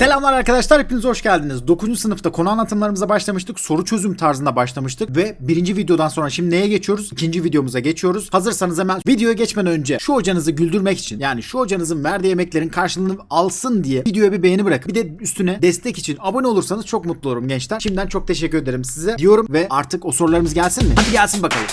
Selamlar arkadaşlar hepiniz hoş geldiniz. 9. sınıfta konu anlatımlarımıza başlamıştık. Soru çözüm tarzında başlamıştık ve birinci videodan sonra şimdi neye geçiyoruz? İkinci videomuza geçiyoruz. Hazırsanız hemen videoya geçmeden önce şu hocanızı güldürmek için yani şu hocanızın verdiği emeklerin karşılığını alsın diye videoya bir beğeni bırakın. Bir de üstüne destek için abone olursanız çok mutlu olurum gençler. Şimdiden çok teşekkür ederim size diyorum ve artık o sorularımız gelsin mi? Hadi gelsin bakalım.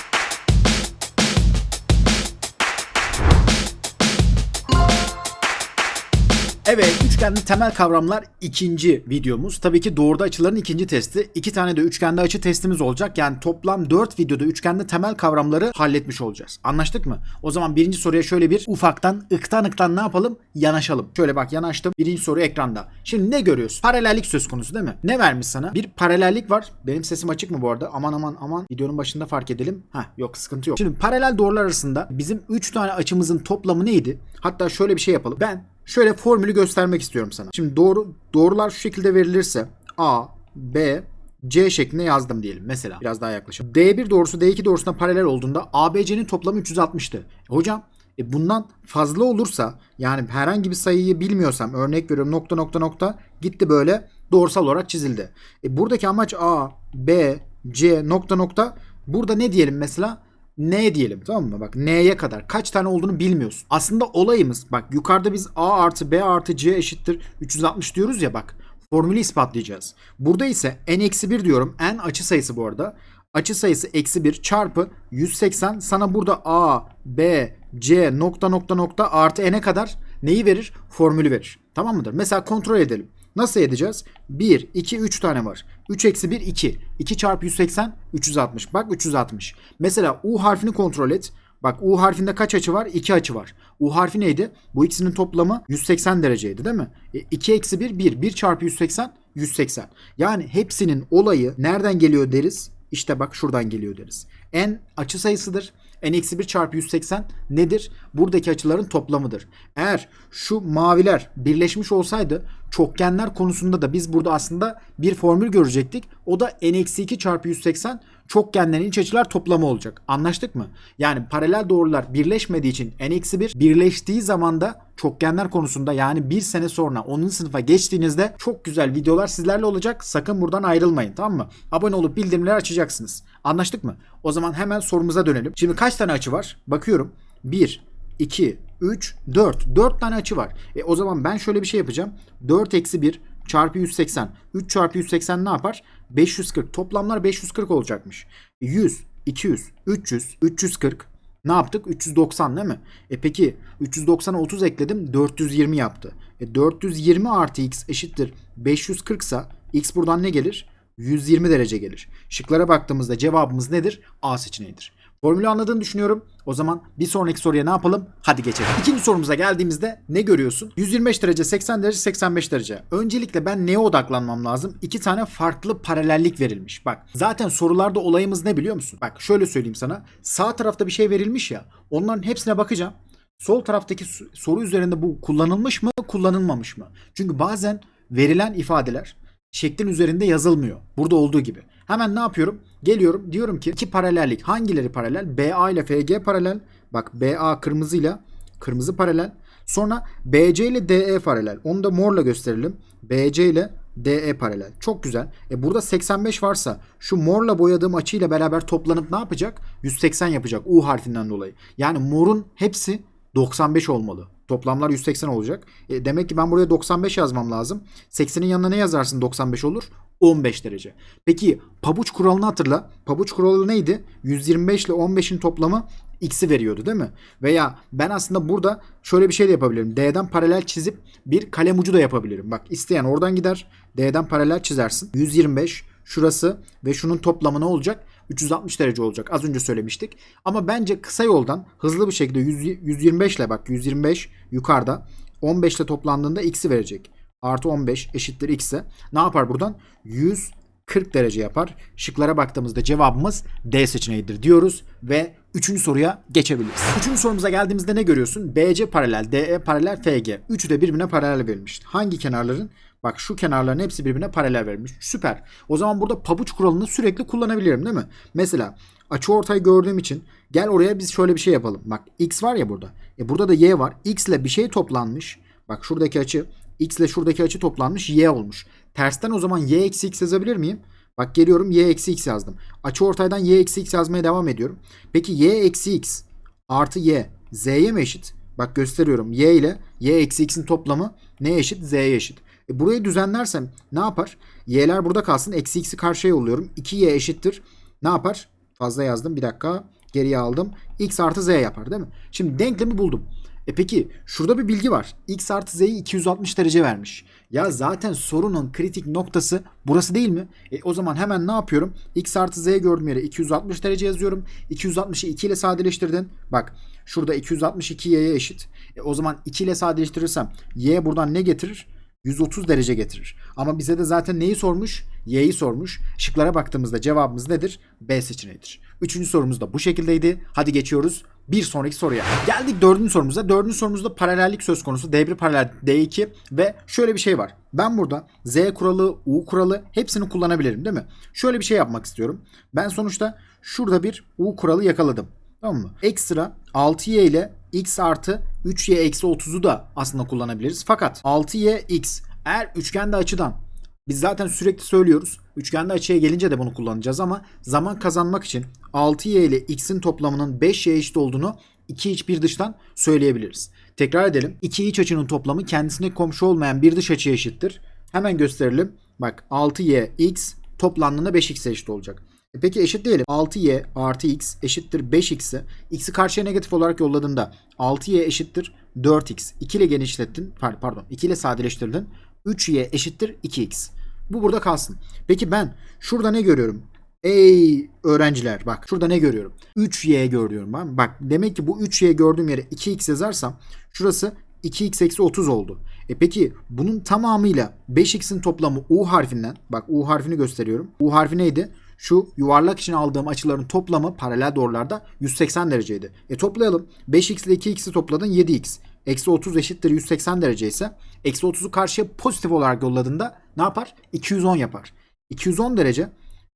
Evet, üçgenli temel kavramlar ikinci videomuz. Tabii ki doğruda açıların ikinci testi. İki tane de üçgenli açı testimiz olacak. Yani toplam dört videoda üçgenli temel kavramları halletmiş olacağız. Anlaştık mı? O zaman birinci soruya şöyle bir ufaktan, ıktan ıktan ne yapalım? Yanaşalım. Şöyle bak yanaştım. Birinci soru ekranda. Şimdi ne görüyorsun? Paralellik söz konusu değil mi? Ne vermiş sana? Bir paralellik var. Benim sesim açık mı bu arada? Aman aman aman. Videonun başında fark edelim. Ha yok sıkıntı yok. Şimdi paralel doğrular arasında bizim 3 tane açımızın toplamı neydi? Hatta şöyle bir şey yapalım. Ben şöyle formülü göstermek istiyorum sana. Şimdi doğru doğrular şu şekilde verilirse A, B, C şeklinde yazdım diyelim mesela. Biraz daha yaklaşalım. D1 doğrusu D2 doğrusuna paralel olduğunda ABC'nin toplamı 360'tı. E, hocam e bundan fazla olursa yani herhangi bir sayıyı bilmiyorsam örnek veriyorum nokta nokta nokta gitti böyle doğrusal olarak çizildi. E buradaki amaç A, B, C nokta nokta burada ne diyelim mesela? N diyelim tamam mı? Bak N'ye kadar kaç tane olduğunu bilmiyorsun. Aslında olayımız bak yukarıda biz A artı B artı C eşittir 360 diyoruz ya bak formülü ispatlayacağız. Burada ise n eksi 1 diyorum. n açı sayısı bu arada. Açı sayısı eksi 1 çarpı 180 sana burada A, B, C nokta nokta nokta artı n'e kadar neyi verir? Formülü verir. Tamam mıdır? Mesela kontrol edelim. Nasıl edeceğiz? 1, 2, 3 tane var. 3 eksi 1, 2. 2 çarpı 180, 360. Bak 360. Mesela U harfini kontrol et. Bak U harfinde kaç açı var? 2 açı var. U harfi neydi? Bu ikisinin toplamı 180 dereceydi değil mi? E, 2 eksi 1, 1. 1 çarpı 180, 180. Yani hepsinin olayı nereden geliyor deriz? İşte bak şuradan geliyor deriz. N açı sayısıdır. N eksi 1 çarpı 180 nedir? Buradaki açıların toplamıdır. Eğer şu maviler birleşmiş olsaydı çokgenler konusunda da biz burada aslında bir formül görecektik. O da N eksi 2 çarpı 180 çokgenlerin iç açılar toplamı olacak. Anlaştık mı? Yani paralel doğrular birleşmediği için n eksi 1 birleştiği zaman da çokgenler konusunda yani bir sene sonra 10. sınıfa geçtiğinizde çok güzel videolar sizlerle olacak. Sakın buradan ayrılmayın tamam mı? Abone olup bildirimleri açacaksınız. Anlaştık mı? O zaman hemen sorumuza dönelim. Şimdi kaç tane açı var? Bakıyorum. 1, 2, 3, 4. 4 tane açı var. E o zaman ben şöyle bir şey yapacağım. 4 eksi 1 çarpı 180. 3 çarpı 180 ne yapar? 540. Toplamlar 540 olacakmış. 100, 200, 300, 340. Ne yaptık? 390 değil mi? E peki 390'a 30 ekledim 420 yaptı. E 420 artı x eşittir 540 ise x buradan ne gelir? 120 derece gelir. Şıklara baktığımızda cevabımız nedir? A seçeneğidir. Formülü anladığını düşünüyorum. O zaman bir sonraki soruya ne yapalım? Hadi geçelim. İkinci sorumuza geldiğimizde ne görüyorsun? 125 derece, 80 derece, 85 derece. Öncelikle ben neye odaklanmam lazım? İki tane farklı paralellik verilmiş. Bak zaten sorularda olayımız ne biliyor musun? Bak şöyle söyleyeyim sana. Sağ tarafta bir şey verilmiş ya. Onların hepsine bakacağım. Sol taraftaki soru üzerinde bu kullanılmış mı, kullanılmamış mı? Çünkü bazen verilen ifadeler şeklin üzerinde yazılmıyor. Burada olduğu gibi. Hemen ne yapıyorum? Geliyorum diyorum ki iki paralellik. Hangileri paralel? BA ile FG paralel. Bak BA kırmızıyla kırmızı paralel. Sonra BC ile DE paralel. Onu da morla gösterelim. BC ile DE paralel. Çok güzel. E burada 85 varsa şu morla boyadığım açıyla beraber toplanıp ne yapacak? 180 yapacak U harfinden dolayı. Yani morun hepsi 95 olmalı. Toplamlar 180 olacak. E demek ki ben buraya 95 yazmam lazım. 80'in yanına ne yazarsın 95 olur? 15 derece. Peki pabuç kuralını hatırla. Pabuç kuralı neydi? 125 ile 15'in toplamı x'i veriyordu değil mi? Veya ben aslında burada şöyle bir şey de yapabilirim. D'den paralel çizip bir kalem ucu da yapabilirim. Bak isteyen oradan gider. D'den paralel çizersin. 125 şurası ve şunun toplamı ne olacak? 360 derece olacak. Az önce söylemiştik. Ama bence kısa yoldan hızlı bir şekilde 100, 125 ile bak 125 yukarıda 15 ile toplandığında x'i verecek. Artı 15 eşittir x'e. Ne yapar buradan? 140 derece yapar. Şıklara baktığımızda cevabımız D seçeneğidir diyoruz ve üçüncü soruya geçebiliriz. Üçüncü sorumuza geldiğimizde ne görüyorsun? BC paralel, DE paralel, FG. Üçü de birbirine paralel verilmiş. Hangi kenarların? Bak şu kenarların hepsi birbirine paralel verilmiş. Süper. O zaman burada pabuç kuralını sürekli kullanabilirim değil mi? Mesela açı ortayı gördüğüm için gel oraya biz şöyle bir şey yapalım. Bak x var ya burada. E burada da y var. x ile bir şey toplanmış. Bak şuradaki açı X ile şuradaki açı toplanmış y olmuş. Tersten o zaman y eksi x yazabilir miyim? Bak geliyorum y eksi x yazdım. Açı ortaydan y eksi x yazmaya devam ediyorum. Peki y eksi x artı y z'ye mi eşit? Bak gösteriyorum y ile y eksi x'in toplamı neye eşit? z'ye eşit. E burayı düzenlersem ne yapar? Y'ler burada kalsın. Eksi x'i karşıya yolluyorum. 2y eşittir. Ne yapar? Fazla yazdım. Bir dakika. Geriye aldım. x artı z yapar değil mi? Şimdi denklemi buldum. E peki şurada bir bilgi var. x artı z'yi 260 derece vermiş. Ya zaten sorunun kritik noktası burası değil mi? E o zaman hemen ne yapıyorum? x artı z gördüğüm yere 260 derece yazıyorum. 260'ı 2 ile sadeleştirdin. Bak şurada 262 y'ye eşit. E o zaman 2 ile sadeleştirirsem y buradan ne getirir? 130 derece getirir. Ama bize de zaten neyi sormuş? Y'yi sormuş. Şıklara baktığımızda cevabımız nedir? B seçeneğidir. Üçüncü sorumuz da bu şekildeydi. Hadi geçiyoruz bir sonraki soruya. Geldik dördüncü sorumuza. Dördüncü sorumuzda paralellik söz konusu. D1 paralel D2 ve şöyle bir şey var. Ben burada Z kuralı, U kuralı hepsini kullanabilirim değil mi? Şöyle bir şey yapmak istiyorum. Ben sonuçta şurada bir U kuralı yakaladım. Tamam mı? Ekstra 6y ile x artı 3y eksi 30'u da aslında kullanabiliriz. Fakat 6y x eğer üçgende açıdan biz zaten sürekli söylüyoruz. Üçgende açıya gelince de bunu kullanacağız ama zaman kazanmak için 6y ile x'in toplamının 5y eşit olduğunu iki iç bir dıştan söyleyebiliriz. Tekrar edelim. İki iç açının toplamı kendisine komşu olmayan bir dış açıya eşittir. Hemen gösterelim. Bak 6y x toplandığında 5x eşit olacak. E peki eşit diyelim. 6y artı x eşittir 5x'i. x'i karşıya negatif olarak yolladığında 6y eşittir 4x. 2 ile genişlettin. Pardon 2 ile sadeleştirdin. 3y eşittir 2x. Bu burada kalsın. Peki ben şurada ne görüyorum? Ey öğrenciler bak şurada ne görüyorum? 3y görüyorum ben. Bak demek ki bu 3y gördüğüm yere 2x yazarsam şurası 2x eksi 30 oldu. E peki bunun tamamıyla 5x'in toplamı u harfinden bak u harfini gösteriyorum. u harfi neydi? Şu yuvarlak için aldığım açıların toplamı paralel doğrularda 180 dereceydi. E toplayalım. 5x ile 2x'i topladın 7x. Eksi 30 eşittir 180 derece ise eksi 30'u karşıya pozitif olarak yolladığında ne yapar? 210 yapar. 210 derece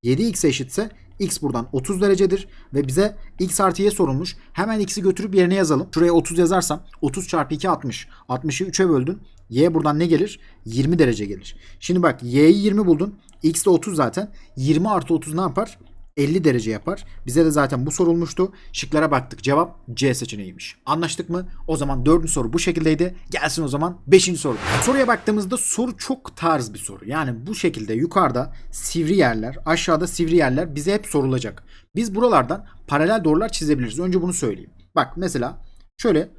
7x eşitse x buradan 30 derecedir ve bize x artı y sorulmuş. Hemen x'i götürüp yerine yazalım. Şuraya 30 yazarsam 30 çarpı 2 60. 60'ı 3'e böldün. Y buradan ne gelir? 20 derece gelir. Şimdi bak y'yi 20 buldun. X de 30 zaten. 20 artı 30 ne yapar? 50 derece yapar. Bize de zaten bu sorulmuştu. Şıklara baktık. Cevap C seçeneğiymiş. Anlaştık mı? O zaman dördüncü soru bu şekildeydi. Gelsin o zaman beşinci soru. Soruya baktığımızda soru çok tarz bir soru. Yani bu şekilde yukarıda sivri yerler, aşağıda sivri yerler bize hep sorulacak. Biz buralardan paralel doğrular çizebiliriz. Önce bunu söyleyeyim. Bak mesela şöyle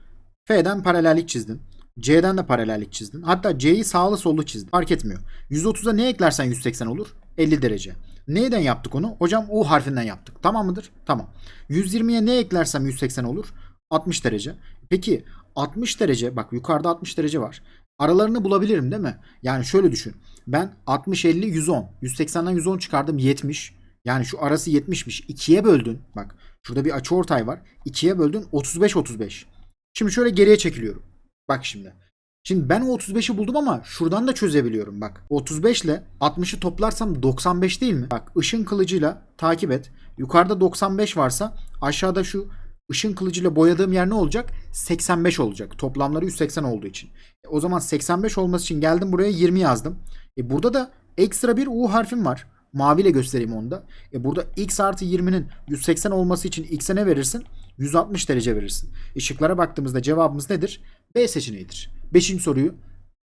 F'den paralellik çizdin. C'den de paralellik çizdin. Hatta C'yi sağlı sollu çizdin. Fark etmiyor. 130'a ne eklersen 180 olur? 50 derece. Neyden yaptık onu? Hocam U harfinden yaptık. Tamam mıdır? Tamam. 120'ye ne eklersem 180 olur? 60 derece. Peki 60 derece bak yukarıda 60 derece var. Aralarını bulabilirim değil mi? Yani şöyle düşün. Ben 60 50 110. 180'den 110 çıkardım 70. Yani şu arası 70'miş. 2'ye böldün. Bak şurada bir açı ortay var. 2'ye böldün 35 35. Şimdi şöyle geriye çekiliyorum. Bak şimdi. Şimdi ben o 35'i buldum ama şuradan da çözebiliyorum bak. 35 ile 60'ı toplarsam 95 değil mi? Bak ışın kılıcıyla takip et. Yukarıda 95 varsa aşağıda şu ışın kılıcıyla boyadığım yer ne olacak? 85 olacak. Toplamları 180 olduğu için. E, o zaman 85 olması için geldim buraya 20 yazdım. E, burada da ekstra bir U harfim var. Maviyle göstereyim onu da. E, burada x artı 20'nin 180 olması için x'e ne verirsin? 160 derece verirsin. Işıklara baktığımızda cevabımız nedir? B seçeneğidir. Beşinci soruyu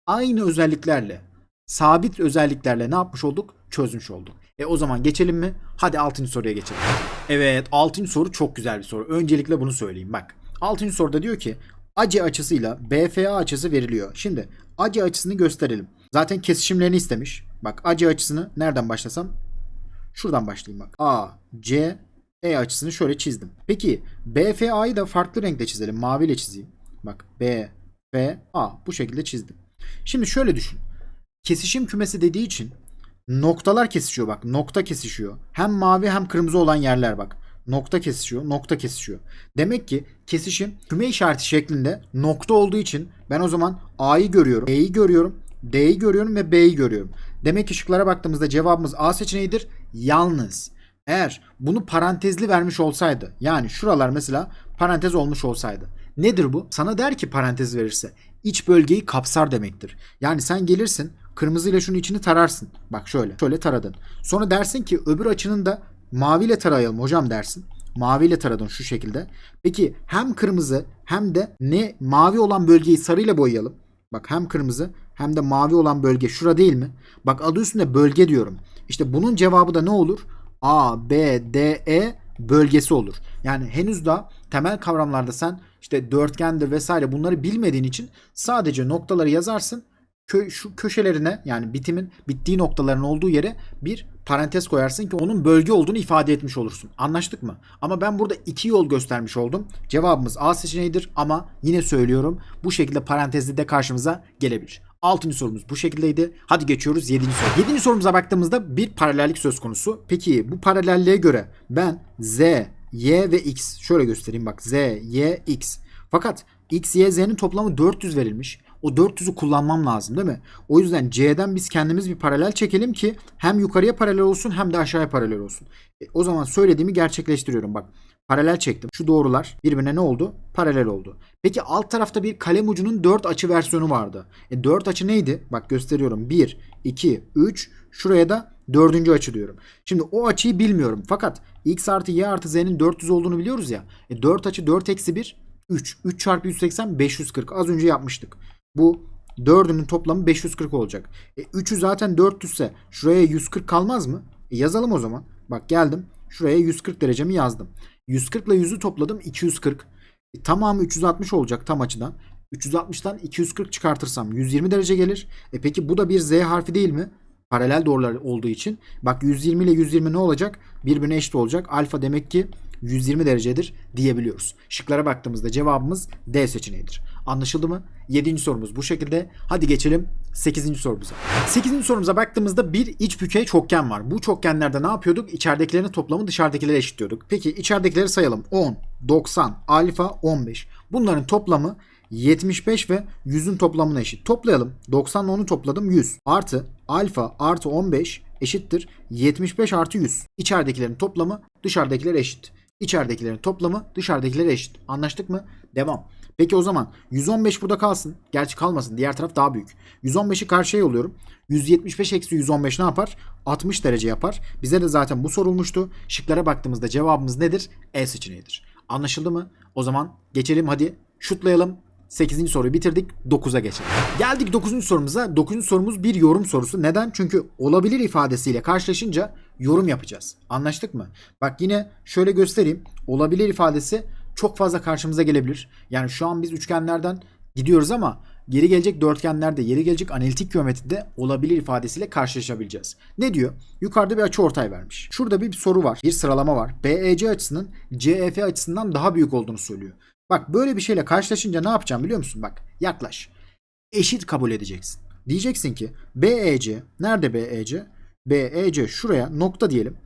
aynı özelliklerle, sabit özelliklerle ne yapmış olduk? Çözmüş olduk. E o zaman geçelim mi? Hadi altıncı soruya geçelim. Evet altıncı soru çok güzel bir soru. Öncelikle bunu söyleyeyim. Bak altıncı soruda diyor ki AC açısıyla BFA açısı veriliyor. Şimdi AC açısını gösterelim. Zaten kesişimlerini istemiş. Bak AC açısını nereden başlasam? Şuradan başlayayım bak. A, C, E açısını şöyle çizdim. Peki BFA'yı da farklı renkle çizelim. Maviyle çizeyim. Bak B, F, A bu şekilde çizdim. Şimdi şöyle düşün. Kesişim kümesi dediği için noktalar kesişiyor bak. Nokta kesişiyor. Hem mavi hem kırmızı olan yerler bak. Nokta kesişiyor, nokta kesişiyor. Demek ki kesişim küme işareti şeklinde nokta olduğu için ben o zaman A'yı görüyorum, E'yi görüyorum, D'yi görüyorum ve B'yi görüyorum. Demek ki şıklara baktığımızda cevabımız A seçeneğidir. Yalnız eğer bunu parantezli vermiş olsaydı yani şuralar mesela parantez olmuş olsaydı Nedir bu? Sana der ki parantez verirse iç bölgeyi kapsar demektir. Yani sen gelirsin kırmızıyla şunun içini tararsın. Bak şöyle. Şöyle taradın. Sonra dersin ki öbür açının da maviyle tarayalım hocam dersin. Maviyle taradın şu şekilde. Peki hem kırmızı hem de ne mavi olan bölgeyi sarıyla boyayalım. Bak hem kırmızı hem de mavi olan bölge şura değil mi? Bak adı üstünde bölge diyorum. İşte bunun cevabı da ne olur? A, B, D, E bölgesi olur. Yani henüz daha temel kavramlarda sen işte dörtgendir vesaire bunları bilmediğin için sadece noktaları yazarsın. Kö şu köşelerine yani bitimin bittiği noktaların olduğu yere bir parantez koyarsın ki onun bölge olduğunu ifade etmiş olursun. Anlaştık mı? Ama ben burada iki yol göstermiş oldum. Cevabımız A seçeneğidir ama yine söylüyorum bu şekilde parantezli de karşımıza gelebilir. Altıncı sorumuz bu şekildeydi. Hadi geçiyoruz yedinci soru. Yedinci sorumuza baktığımızda bir paralellik söz konusu. Peki bu paralelliğe göre ben Z, Y ve X şöyle göstereyim bak Z, Y, X. Fakat X, Y, Z'nin toplamı 400 verilmiş. O 400'ü kullanmam lazım değil mi? O yüzden C'den biz kendimiz bir paralel çekelim ki hem yukarıya paralel olsun hem de aşağıya paralel olsun. E, o zaman söylediğimi gerçekleştiriyorum bak. Paralel çektim. Şu doğrular birbirine ne oldu? Paralel oldu. Peki alt tarafta bir kalem ucunun 4 açı versiyonu vardı. E 4 açı neydi? Bak gösteriyorum. 1, 2, 3. Şuraya da dördüncü açı diyorum. Şimdi o açıyı bilmiyorum. Fakat x artı y artı z'nin 400 olduğunu biliyoruz ya. E 4 açı 4 eksi 1 3. 3 çarpı 180 540. Az önce yapmıştık. Bu 4'ünün toplamı 540 olacak. E 3'ü zaten 400 ise şuraya 140 kalmaz mı? E yazalım o zaman. Bak geldim. Şuraya 140 derecemi yazdım. 140 ile 100'ü topladım 240. E, tamamı 360 olacak tam açıdan. 360'tan 240 çıkartırsam 120 derece gelir. E peki bu da bir z harfi değil mi? Paralel doğrular olduğu için. Bak 120 ile 120 ne olacak? Birbirine eşit olacak. Alfa demek ki 120 derecedir diyebiliyoruz. Şıklara baktığımızda cevabımız D seçeneğidir. Anlaşıldı mı? 7. sorumuz bu şekilde. Hadi geçelim 8. sorumuza. 8. sorumuza baktığımızda bir iç bükey çokgen var. Bu çokgenlerde ne yapıyorduk? İçeridekilerin toplamı dışarıdakilere eşitliyorduk. Peki içeridekileri sayalım. 10, 90, alfa 15. Bunların toplamı 75 ve 100'ün toplamına eşit. Toplayalım. 90 ile 10'u topladım 100. Artı alfa artı 15 eşittir 75 artı 100. İçeridekilerin toplamı dışarıdakilere eşit. İçeridekilerin toplamı dışarıdakilere eşit. Anlaştık mı? Devam. Peki o zaman 115 burada kalsın. Gerçi kalmasın. Diğer taraf daha büyük. 115'i karşıya yolluyorum. 175 eksi 115 ne yapar? 60 derece yapar. Bize de zaten bu sorulmuştu. Şıklara baktığımızda cevabımız nedir? E seçeneğidir. Anlaşıldı mı? O zaman geçelim hadi şutlayalım. 8. soruyu bitirdik. 9'a geçelim. Geldik 9. sorumuza. 9. sorumuz bir yorum sorusu. Neden? Çünkü olabilir ifadesiyle karşılaşınca yorum yapacağız. Anlaştık mı? Bak yine şöyle göstereyim. Olabilir ifadesi çok fazla karşımıza gelebilir. Yani şu an biz üçgenlerden gidiyoruz ama geri gelecek dörtgenlerde, geri gelecek analitik geometride olabilir ifadesiyle karşılaşabileceğiz. Ne diyor? Yukarıda bir açı ortay vermiş. Şurada bir soru var. Bir sıralama var. BEC açısının CEF açısından daha büyük olduğunu söylüyor. Bak böyle bir şeyle karşılaşınca ne yapacağım biliyor musun? Bak yaklaş. Eşit kabul edeceksin. Diyeceksin ki BEC nerede BEC? BEC şuraya nokta diyelim.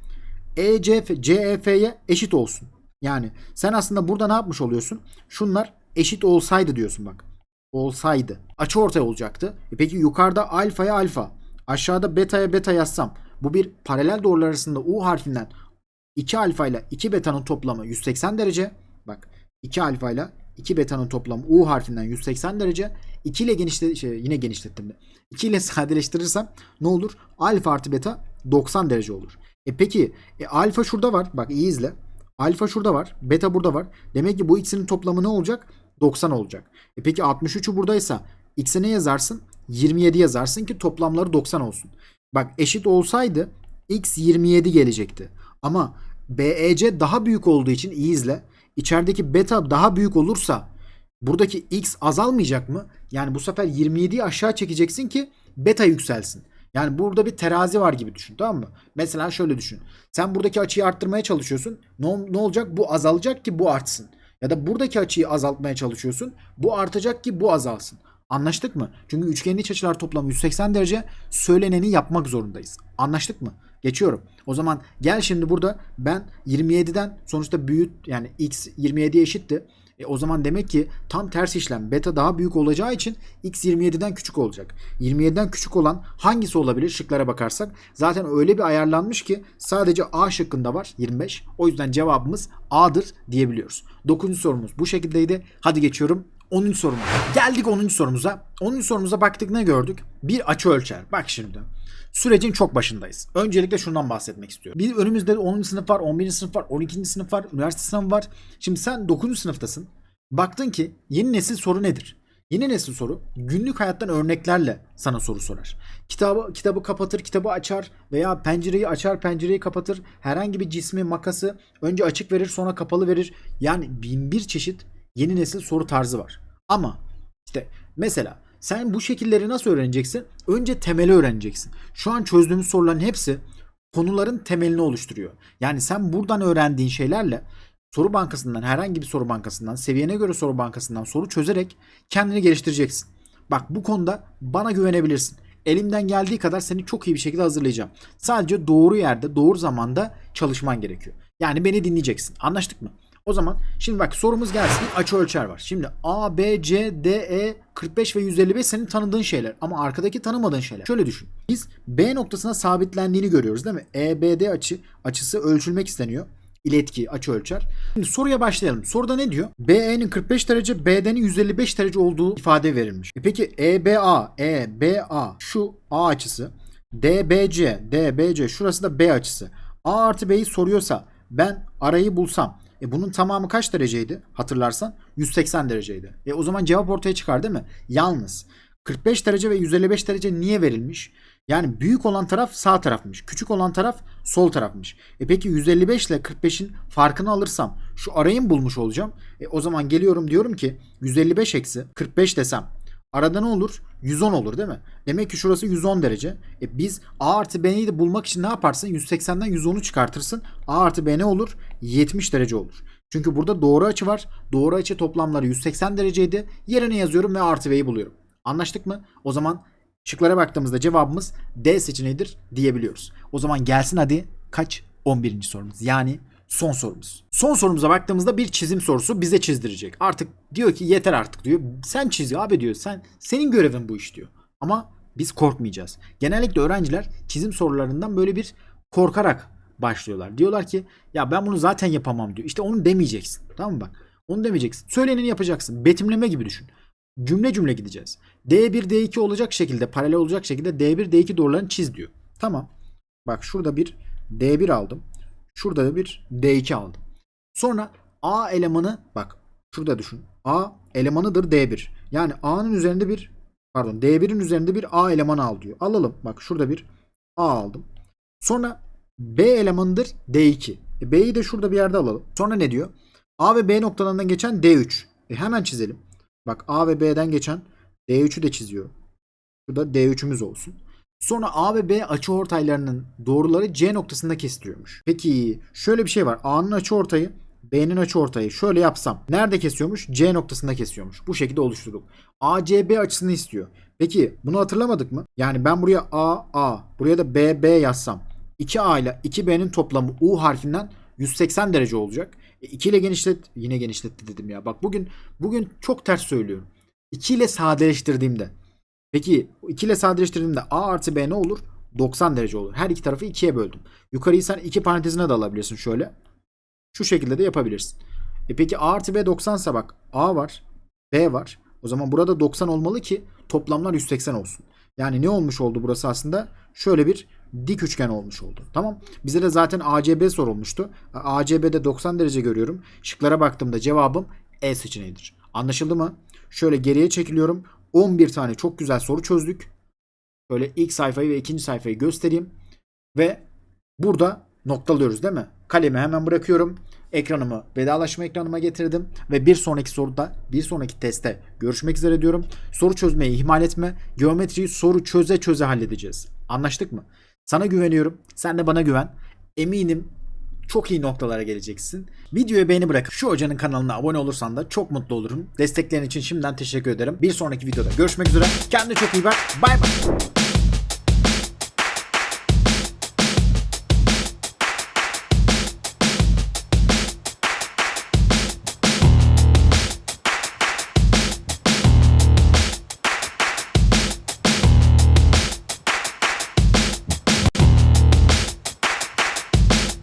ECF CEF'ye eşit olsun. Yani sen aslında burada ne yapmış oluyorsun? Şunlar eşit olsaydı diyorsun bak. Olsaydı. Açı ortay olacaktı. E peki yukarıda alfaya alfa. Aşağıda beta'ya beta yazsam. Bu bir paralel doğrular arasında U harfinden 2 alfa ile 2 beta'nın toplamı 180 derece. Bak 2 alfa ile 2 beta'nın toplamı U harfinden 180 derece. 2 ile genişle şey, yine genişlettim de. 2 ile sadeleştirirsem ne olur? Alfa artı beta 90 derece olur. E peki e, alfa şurada var. Bak iyi izle. Alfa şurada var. Beta burada var. Demek ki bu ikisinin toplamı ne olacak? 90 olacak. E peki 63'ü buradaysa x'e ne yazarsın? 27 yazarsın ki toplamları 90 olsun. Bak eşit olsaydı x 27 gelecekti. Ama BEC daha büyük olduğu için iyi izle. İçerideki beta daha büyük olursa buradaki x azalmayacak mı? Yani bu sefer 27'yi aşağı çekeceksin ki beta yükselsin. Yani burada bir terazi var gibi düşün tamam mı? Mesela şöyle düşün. Sen buradaki açıyı arttırmaya çalışıyorsun. Ne, ne olacak? Bu azalacak ki bu artsın. Ya da buradaki açıyı azaltmaya çalışıyorsun. Bu artacak ki bu azalsın. Anlaştık mı? Çünkü üçgenin iç açılar toplamı 180 derece söyleneni yapmak zorundayız. Anlaştık mı? Geçiyorum. O zaman gel şimdi burada ben 27'den sonuçta büyüt yani x 27'ye eşitti. E o zaman demek ki tam ters işlem beta daha büyük olacağı için x 27'den küçük olacak. 27'den küçük olan hangisi olabilir şıklara bakarsak zaten öyle bir ayarlanmış ki sadece A şıkkında var 25. O yüzden cevabımız A'dır diyebiliyoruz. 9. sorumuz bu şekildeydi. Hadi geçiyorum 10. sorumuza. Geldik 10. sorumuza. 10. sorumuza baktık ne gördük? Bir açı ölçer. Bak şimdi. Sürecin çok başındayız. Öncelikle şundan bahsetmek istiyorum. Bir önümüzde 10. sınıf var, 11. sınıf var, 12. sınıf var, üniversite sınavı var. Şimdi sen 9. sınıftasın. Baktın ki yeni nesil soru nedir? Yeni nesil soru günlük hayattan örneklerle sana soru sorar. Kitabı kitabı kapatır, kitabı açar veya pencereyi açar, pencereyi kapatır. Herhangi bir cismi, makası önce açık verir, sonra kapalı verir. Yani bin bir çeşit yeni nesil soru tarzı var. Ama işte mesela sen bu şekilleri nasıl öğreneceksin? Önce temeli öğreneceksin. Şu an çözdüğümüz soruların hepsi konuların temelini oluşturuyor. Yani sen buradan öğrendiğin şeylerle soru bankasından herhangi bir soru bankasından seviyene göre soru bankasından soru çözerek kendini geliştireceksin. Bak bu konuda bana güvenebilirsin. Elimden geldiği kadar seni çok iyi bir şekilde hazırlayacağım. Sadece doğru yerde, doğru zamanda çalışman gerekiyor. Yani beni dinleyeceksin. Anlaştık mı? O zaman şimdi bak sorumuz gelsin. Açı ölçer var. Şimdi A, B, C, D, E, 45 ve 155 senin tanıdığın şeyler. Ama arkadaki tanımadığın şeyler. Şöyle düşün. Biz B noktasına sabitlendiğini görüyoruz değil mi? EBD açı açısı ölçülmek isteniyor. İletki, açı ölçer. Şimdi soruya başlayalım. Soruda ne diyor? BE'nin 45 derece, BD'nin 155 derece olduğu ifade verilmiş. E peki EBA, EBA şu A açısı. DBC, DBC şurası da B açısı. A artı B'yi soruyorsa ben arayı bulsam e bunun tamamı kaç dereceydi? Hatırlarsan 180 dereceydi. E o zaman cevap ortaya çıkar değil mi? Yalnız 45 derece ve 155 derece niye verilmiş? Yani büyük olan taraf sağ tarafmış. Küçük olan taraf sol tarafmış. E peki 155 ile 45'in farkını alırsam şu arayı mı bulmuş olacağım? E o zaman geliyorum diyorum ki 155 eksi 45 desem arada ne olur? 110 olur değil mi? Demek ki şurası 110 derece. E biz A artı B'yi de bulmak için ne yaparsın? 180'den 110'u çıkartırsın. A artı B ne olur? 70 derece olur. Çünkü burada doğru açı var. Doğru açı toplamları 180 dereceydi. Yerine yazıyorum ve artı B'yi buluyorum. Anlaştık mı? O zaman şıklara baktığımızda cevabımız D seçeneğidir diyebiliyoruz. O zaman gelsin hadi kaç? 11. sorumuz. Yani son sorumuz. Son sorumuza baktığımızda bir çizim sorusu bize çizdirecek. Artık diyor ki yeter artık diyor. Sen çiz abi diyor. Sen senin görevin bu iş diyor. Ama biz korkmayacağız. Genellikle öğrenciler çizim sorularından böyle bir korkarak başlıyorlar. Diyorlar ki ya ben bunu zaten yapamam diyor. İşte onu demeyeceksin. Tamam mı bak? Onu demeyeceksin. Söyleneni yapacaksın. Betimleme gibi düşün. Cümle cümle gideceğiz. D1 D2 olacak şekilde paralel olacak şekilde D1 D2 doğrularını çiz diyor. Tamam. Bak şurada bir D1 aldım. Şurada da bir D2 aldım. Sonra A elemanı bak şurada düşün. A elemanıdır D1. Yani A'nın üzerinde bir pardon D1'in üzerinde bir A elemanı al diyor. Alalım. Bak şurada bir A aldım. Sonra B elemanıdır D2. E, B'yi de şurada bir yerde alalım. Sonra ne diyor? A ve B noktalarından geçen D3. E, hemen çizelim. Bak A ve B'den geçen D3'ü de çiziyor. Şurada D3'ümüz olsun. Sonra A ve B açıortaylarının doğruları C noktasında kesiliyormuş. Peki şöyle bir şey var. A'nın açıortayı B'nin açıortayı şöyle yapsam nerede kesiyormuş? C noktasında kesiyormuş. Bu şekilde oluşturduk. ACB açısını istiyor. Peki bunu hatırlamadık mı? Yani ben buraya A A, buraya da B B yazsam 2A ile 2B'nin toplamı U harfinden 180 derece olacak. E 2 ile genişlet yine genişletti dedim ya. Bak bugün bugün çok ters söylüyorum. 2 ile sadeleştirdiğimde Peki 2 ile sadeleştirdiğimde A artı B ne olur? 90 derece olur. Her iki tarafı 2'ye böldüm. Yukarıyı sen iki parantezine de alabilirsin şöyle. Şu şekilde de yapabilirsin. E peki A artı B 90 ise bak A var. B var. O zaman burada 90 olmalı ki toplamlar 180 olsun. Yani ne olmuş oldu burası aslında? Şöyle bir dik üçgen olmuş oldu. Tamam. Bize de zaten ACB sorulmuştu. ACB'de 90 derece görüyorum. Şıklara baktığımda cevabım E seçeneğidir. Anlaşıldı mı? Şöyle geriye çekiliyorum. 11 tane çok güzel soru çözdük. Böyle ilk sayfayı ve ikinci sayfayı göstereyim. Ve burada noktalıyoruz değil mi? Kalemi hemen bırakıyorum. Ekranımı vedalaşma ekranıma getirdim. Ve bir sonraki soruda, bir sonraki testte görüşmek üzere diyorum. Soru çözmeyi ihmal etme. Geometriyi soru çöze çöze halledeceğiz. Anlaştık mı? Sana güveniyorum. Sen de bana güven. Eminim çok iyi noktalara geleceksin. Videoya beğeni bırakıp şu hocanın kanalına abone olursan da çok mutlu olurum. Desteklerin için şimdiden teşekkür ederim. Bir sonraki videoda görüşmek üzere. Kendine çok iyi bak. Bay bay.